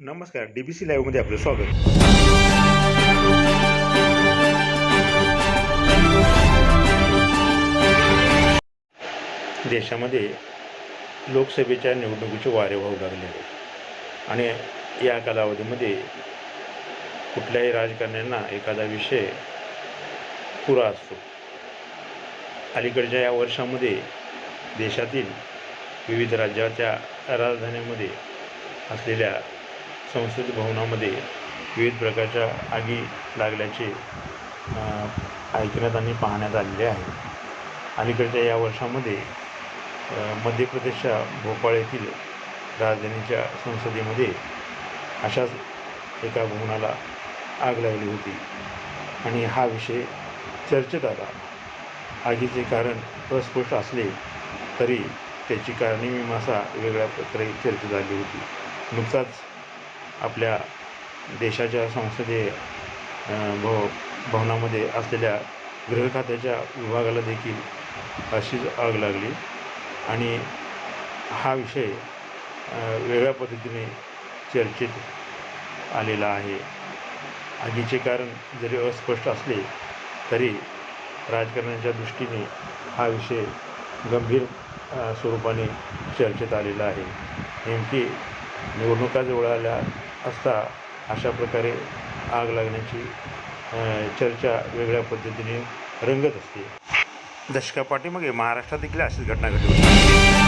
नमस्कार D B C लाईव्हमध्ये आपलं स्वागत. देशामध्ये लोकसभेच्या निवडणुकीचे वारे वाहू लागले आहेत. आणि या कालावधीमध्ये कुठल्याही राजकारण्यांना एखादा विषय पुरा असतो. अलीकडच्या या वर्षामध्ये देशातील विविध राज्याच्या राजधानीमध्ये असलेल्या संसद भवनामध्ये विविध प्रकारच्या आगी लागल्याचे ऐकण्यात आणि पाहण्यात आलेले आहे. अलीकडच्या या वर्षामध्ये मध्य प्रदेशच्या भोपाळ येथील राजधानीच्या संसदेमध्ये अशाच एका भवनाला आग लागली होती. आणि हा विषय चर्चेत आला. आगीचे कारण अस्पष्ट असले तरी त्याची कारणी-मीमांसा वेगळ्या प्रकारे चर्चेत आली होती. नुकताच आपल्या देशाच्या संसदीय भव भवनामध्ये असलेल्या गृहखात्याच्या विभागाला देखील अशीच आग लागली. आणि हा विषय वेगळ्या पद्धतीने चर्चेत आलेला आहे. आगीचे कारण जरी अस्पष्ट असले तरी राजकारणाच्या दृष्टीने हा विषय गंभीर स्वरूपाने चर्चेत आलेला आहे. नेमकी निवडणुका जवळ आल्या असता अशा प्रकारे आग लागण्याची चर्चा वेगळ्या पद्धतीने रंगत असते. दशकापाठीमागे महाराष्ट्रात देखील अशीच घटना घडली होती.